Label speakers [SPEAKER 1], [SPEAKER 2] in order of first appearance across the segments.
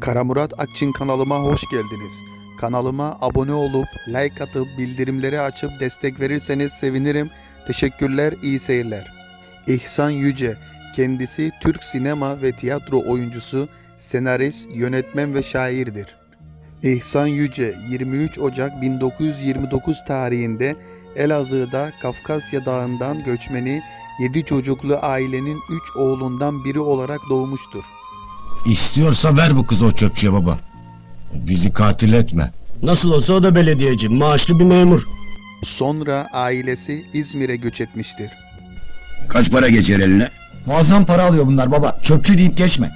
[SPEAKER 1] Kara Murat Akçin kanalıma hoş geldiniz. Kanalıma abone olup like atıp bildirimleri açıp destek verirseniz sevinirim. Teşekkürler, iyi seyirler. İhsan Yüce, kendisi Türk sinema ve tiyatro oyuncusu, senarist, yönetmen ve şairdir. İhsan Yüce 23 Ocak 1929 tarihinde Elazığ'da Kafkasya Dağı'ndan göçmeni 7 çocuklu ailenin 3 oğlundan biri olarak doğmuştur.
[SPEAKER 2] İstiyorsa ver bu kızı o çöpçüye baba. Bizi katil etme.
[SPEAKER 3] Nasıl olsa o da belediyeci, maaşlı bir memur.
[SPEAKER 1] Sonra ailesi İzmir'e göç etmiştir.
[SPEAKER 4] Kaç para geçer eline?
[SPEAKER 5] Muazzam para alıyor bunlar baba. Çöpçü deyip geçme.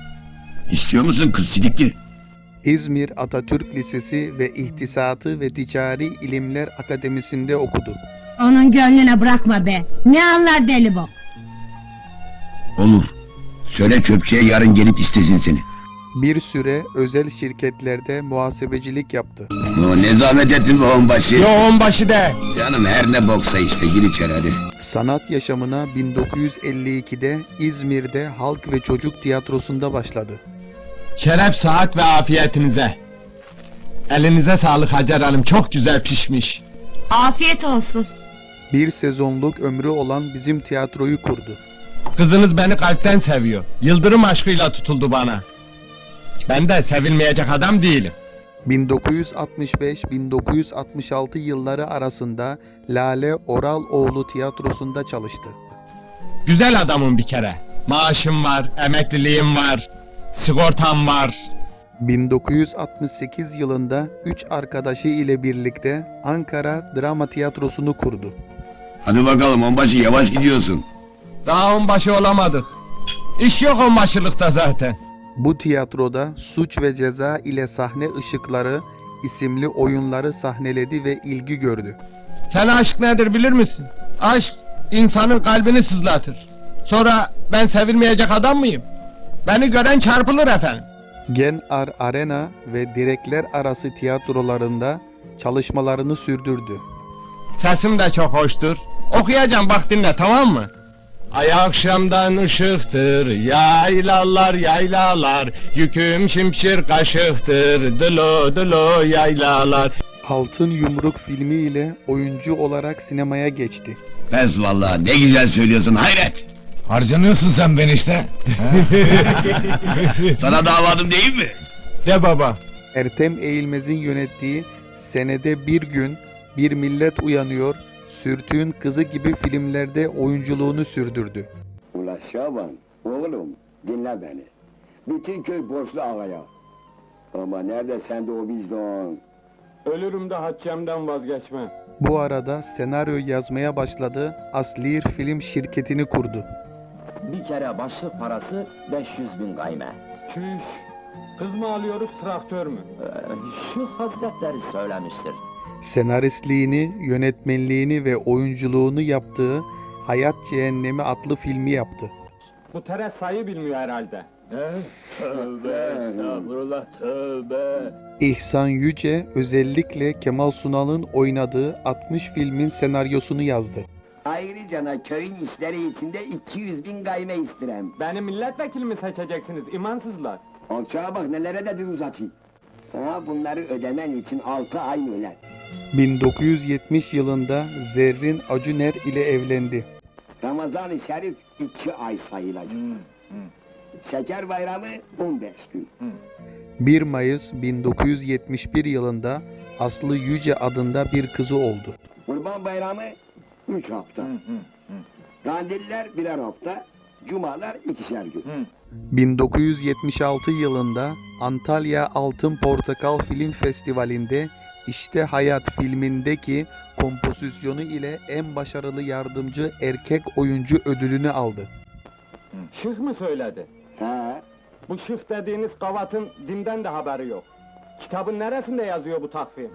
[SPEAKER 4] İstiyor musun kız sidikli?
[SPEAKER 1] İzmir Atatürk Lisesi ve İhtisatı ve Ticari İlimler Akademisi'nde okudu.
[SPEAKER 6] Onun gönlüne bırakma be. Ne anlar deli bu?
[SPEAKER 4] Olur. Söyle çöpçüye yarın gelip istesin seni.
[SPEAKER 1] Bir süre özel şirketlerde muhasebecilik yaptı.
[SPEAKER 4] O ne zahmet ettin be onbaşı.
[SPEAKER 5] Yo onbaşı de.
[SPEAKER 4] Canım her ne boksa işte gir içeri hadi.
[SPEAKER 1] Sanat yaşamına 1952'de İzmir'de Halk ve Çocuk Tiyatrosu'nda başladı.
[SPEAKER 5] Şeref saat ve afiyetinize. Elinize sağlık Hacer Hanım. Çok güzel pişmiş.
[SPEAKER 7] Afiyet olsun.
[SPEAKER 1] Bir sezonluk ömrü olan bizim tiyatroyu kurdu.
[SPEAKER 5] Kızınız beni kalpten seviyor. Yıldırım aşkıyla tutuldu bana. Ben de sevilmeyecek adam değilim.
[SPEAKER 1] 1965-1966 yılları arasında Lale Oraloğlu tiyatrosunda çalıştı.
[SPEAKER 5] Güzel adamım bir kere. Maaşım var, emekliliğim var, sigortam var.
[SPEAKER 1] 1968 yılında üç arkadaşı ile birlikte Ankara Drama Tiyatrosu'nu kurdu.
[SPEAKER 4] Hadi bakalım onbaşı yavaş gidiyorsun.
[SPEAKER 5] Daha onbaşı olamadık. İş yok onbaşılıkta zaten.
[SPEAKER 1] Bu tiyatroda Suç ve Ceza ile Sahne Işıkları isimli oyunları sahneledi ve ilgi gördü.
[SPEAKER 5] Sen aşk nedir bilir misin? Aşk insanın kalbini sızlatır. Sonra ben sevilmeyecek adam mıyım? Beni gören çarpılır efendim.
[SPEAKER 1] Gen Ar Arena ve Direkler Arası tiyatrolarında çalışmalarını sürdürdü.
[SPEAKER 5] Sesim de çok hoştur. Okuyacağım bak dinle tamam mı? Ay akşamdan ışıktır, yaylalar yaylalar, yüküm şimşir kaşıktır, dılo dılo yaylalar.
[SPEAKER 1] Altın Yumruk filmi ile oyuncu olarak sinemaya geçti.
[SPEAKER 4] Pes vallahi ne güzel söylüyorsun hayret.
[SPEAKER 2] Harcanıyorsun sen ben işte.
[SPEAKER 4] Sana davadım değil mi?
[SPEAKER 5] De baba.
[SPEAKER 1] Ertem Eğilmez'in yönettiği Senede Bir Gün, Bir Millet Uyanıyor, Sürtüğün Kızı gibi filmlerde oyunculuğunu sürdürdü.
[SPEAKER 8] Ula Şaban, oğlum dinle beni. Bütün köy borçlu ağaya. Ama nerede sende o vicdan?
[SPEAKER 5] Ölürüm de haccemden vazgeçmem.
[SPEAKER 1] Bu arada senaryo yazmaya başladı, Aslir Film şirketini kurdu.
[SPEAKER 9] Bir kere başlık parası 500 bin gayme.
[SPEAKER 5] Çüş. Kız mı alıyoruz traktör mü?
[SPEAKER 9] Ee, şu hazretleri söylemiştir.
[SPEAKER 1] Senaristliğini, yönetmenliğini ve oyunculuğunu yaptığı Hayat Cehennemi adlı filmi yaptı.
[SPEAKER 5] Bu teres sayı bilmiyor herhalde.
[SPEAKER 1] İhsan Yüce özellikle Kemal Sunal'ın oynadığı 60 filmin senaryosunu yazdı.
[SPEAKER 8] Ayrıca köyün işleri içinde 200 bin gayme istirem.
[SPEAKER 5] Beni milletvekili mi seçeceksiniz imansızlar?
[SPEAKER 8] Alçağa bak nelere de dil uzatayım. Sana bunları ödemen için 6 ay mühlet.
[SPEAKER 1] 1970 yılında Zerrin Acuner ile evlendi.
[SPEAKER 8] Ramazan-ı Şerif 2 ay sayılacak. Şeker bayramı 15 gün.
[SPEAKER 1] 1 Mayıs 1971 yılında Aslı Yüce adında bir kızı oldu.
[SPEAKER 8] Kurban bayramı 3 hafta. Kandiller birer hafta. Cumalar ikişer gün.
[SPEAKER 1] 1976 yılında Antalya Altın Portakal Film Festivali'nde İşte Hayat filmindeki kompozisyonu ile en başarılı yardımcı erkek oyuncu ödülünü aldı.
[SPEAKER 5] Şık mı söyledi?
[SPEAKER 8] He.
[SPEAKER 5] Bu şık dediğiniz kavatın dinden de haberi yok. Kitabın neresinde yazıyor bu takvim?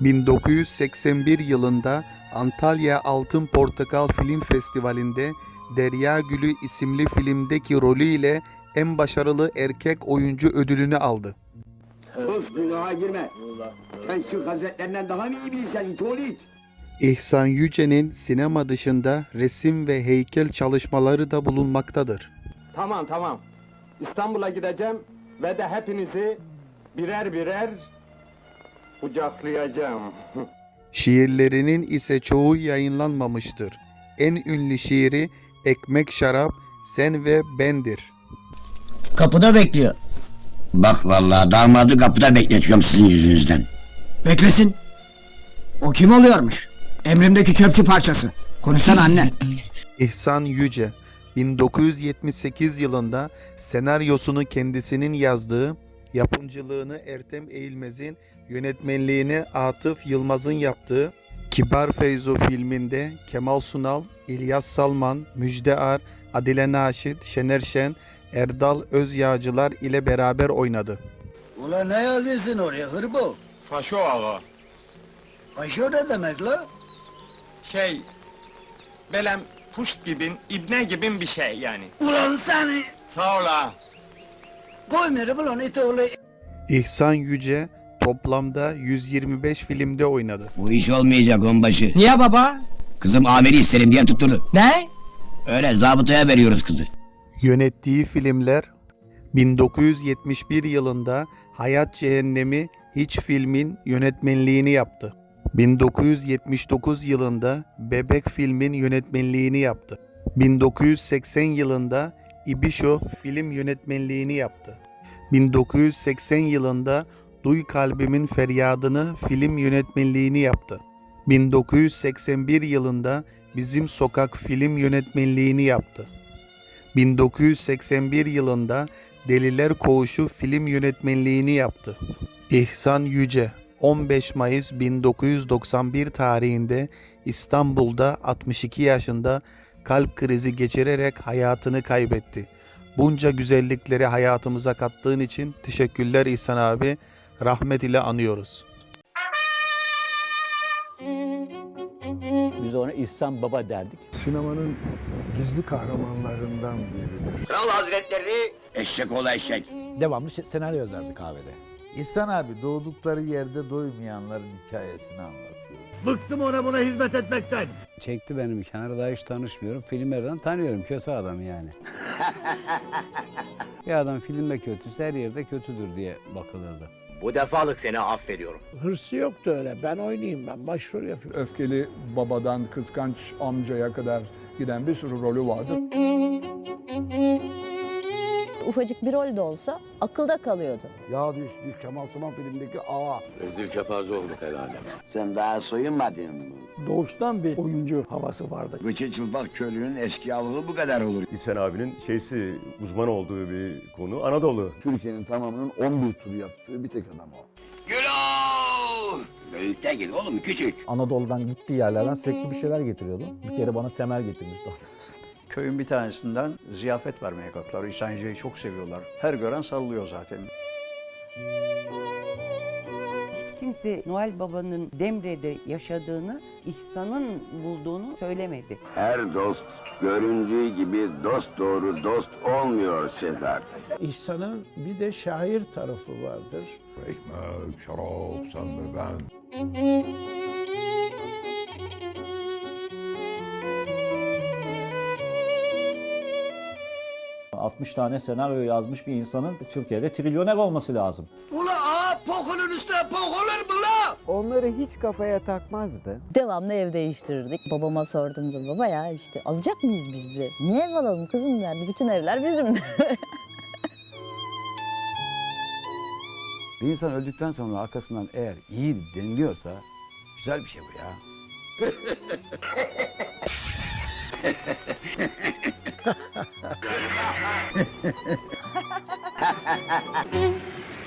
[SPEAKER 1] 1981 yılında Antalya Altın Portakal Film Festivali'nde Derya Gülü isimli filmdeki rolüyle en başarılı erkek oyuncu ödülünü aldı.
[SPEAKER 8] Sus günaha girme. Sen şu hazretlerinden daha mı iyi bilirsen itolik?
[SPEAKER 1] İhsan Yüce'nin sinema dışında resim ve heykel çalışmaları da bulunmaktadır.
[SPEAKER 5] Tamam tamam. İstanbul'a gideceğim ve de hepinizi birer birer kucaklayacağım.
[SPEAKER 1] Şiirlerinin ise çoğu yayınlanmamıştır. En ünlü şiiri Ekmek Şarap Sen ve Bendir.
[SPEAKER 3] Kapıda bekliyor.
[SPEAKER 4] Bak vallahi damadı kapıda bekletiyorum sizin yüzünüzden.
[SPEAKER 10] Beklesin. O kim oluyormuş? Emrimdeki çöpçü parçası. Konuşsana anne.
[SPEAKER 1] İhsan Yüce 1978 yılında senaryosunu kendisinin yazdığı, yapımcılığını Ertem Eğilmez'in, yönetmenliğini Atıf Yılmaz'ın yaptığı Kibar Feyzo filminde Kemal Sunal, İlyas Salman, Müjde Ar, Adile Naşit, Şener Şen, Erdal Özyağcılar ile beraber oynadı.
[SPEAKER 10] Ulan ne yazıyorsun oraya hırbo?
[SPEAKER 5] Faşo ağa.
[SPEAKER 10] Faşo ne demek la?
[SPEAKER 5] Şey, belem puşt gibin, ibne gibin bir şey yani.
[SPEAKER 10] Ulan seni!
[SPEAKER 5] Sağ ol ağa.
[SPEAKER 10] Koymuyorum ulan iti oğlu.
[SPEAKER 1] İhsan Yüce toplamda 125 filmde oynadı.
[SPEAKER 4] Bu iş olmayacak onbaşı.
[SPEAKER 10] Niye baba?
[SPEAKER 4] Kızım amiri isterim diye tutturdu.
[SPEAKER 10] Ne?
[SPEAKER 4] Öyle zabıtaya veriyoruz kızı.
[SPEAKER 1] Yönettiği filmler 1971 yılında Hayat Cehennemi Hiç filmin yönetmenliğini yaptı. 1979 yılında Bebek filmin yönetmenliğini yaptı. 1980 yılında İbişo film yönetmenliğini yaptı. 1980 yılında Duy Kalbimin Feryadını film yönetmenliğini yaptı. 1981 yılında Bizim Sokak film yönetmenliğini yaptı. 1981 yılında Deliler Koğuşu film yönetmenliğini yaptı. İhsan Yüce 15 Mayıs 1991 tarihinde İstanbul'da 62 yaşında kalp krizi geçirerek hayatını kaybetti. Bunca güzellikleri hayatımıza kattığın için teşekkürler İhsan abi. Rahmet ile anıyoruz.
[SPEAKER 9] İhsan Baba derdik.
[SPEAKER 11] Sinemanın gizli kahramanlarından biridir.
[SPEAKER 4] Kral hazretleri eşek ola eşek.
[SPEAKER 11] Devamlı senaryo yazardı kahvede.
[SPEAKER 12] İhsan abi doğdukları yerde doymayanların hikayesini anlatıyor.
[SPEAKER 3] Bıktım ona buna hizmet etmekten.
[SPEAKER 9] Çekti benim kenara daha hiç tanışmıyorum. Filmlerden tanıyorum kötü adam yani. bir adam filmde kötüyse her yerde kötüdür diye bakılırdı.
[SPEAKER 5] Bu defalık seni affediyorum.
[SPEAKER 11] Hırsı yoktu öyle. Ben oynayayım ben başrol yapıyorum.
[SPEAKER 12] Öfkeli babadan kıskanç amcaya kadar giden bir sürü rolü vardı.
[SPEAKER 7] Ufacık bir rol de olsa akılda kalıyordu.
[SPEAKER 10] Ya düştü Kemal Sunal filmdeki ağa.
[SPEAKER 5] Rezil kepaze olduk herhalde.
[SPEAKER 8] Sen daha soyunmadın mı?
[SPEAKER 11] Doğuştan bir oyuncu havası vardı.
[SPEAKER 8] Gıçı çılpak köylünün eskiyalığı bu kadar olur.
[SPEAKER 12] İhsan abinin şeysi uzman olduğu bir konu Anadolu.
[SPEAKER 10] Türkiye'nin tamamının 11 tur yaptığı bir tek adam o.
[SPEAKER 4] Gülol! Büyük değil oğlum küçük.
[SPEAKER 11] Anadolu'dan gittiği yerlerden sürekli bir şeyler getiriyordu. Bir kere bana semer getirmişti.
[SPEAKER 10] Köyün bir tanesinden ziyafet vermeye kalktılar. İhsan Yüce'yi çok seviyorlar. Her gören sallıyor zaten.
[SPEAKER 7] Hiç kimse Noel Baba'nın Demre'de yaşadığını, İhsan'ın bulduğunu söylemedi.
[SPEAKER 8] Her dost göründüğü gibi dost doğru dost olmuyor Sezar.
[SPEAKER 11] İhsan'ın bir de şair tarafı vardır.
[SPEAKER 12] Ekmek, şarap, sen ve ben.
[SPEAKER 11] 60 tane senaryo yazmış bir insanın Türkiye'de trilyoner olması lazım.
[SPEAKER 10] Ula ağa pokunun üstüne pok olur mu la?
[SPEAKER 12] Onları hiç kafaya takmazdı.
[SPEAKER 7] Devamlı ev değiştirirdik. Babama sorduğumda baba ya işte alacak mıyız biz bir? Niye ev alalım kızım derdi. Bütün evler bizim.
[SPEAKER 9] Bir insan öldükten sonra arkasından eğer iyi deniliyorsa güzel bir şey bu ya. Ha ha ha ha!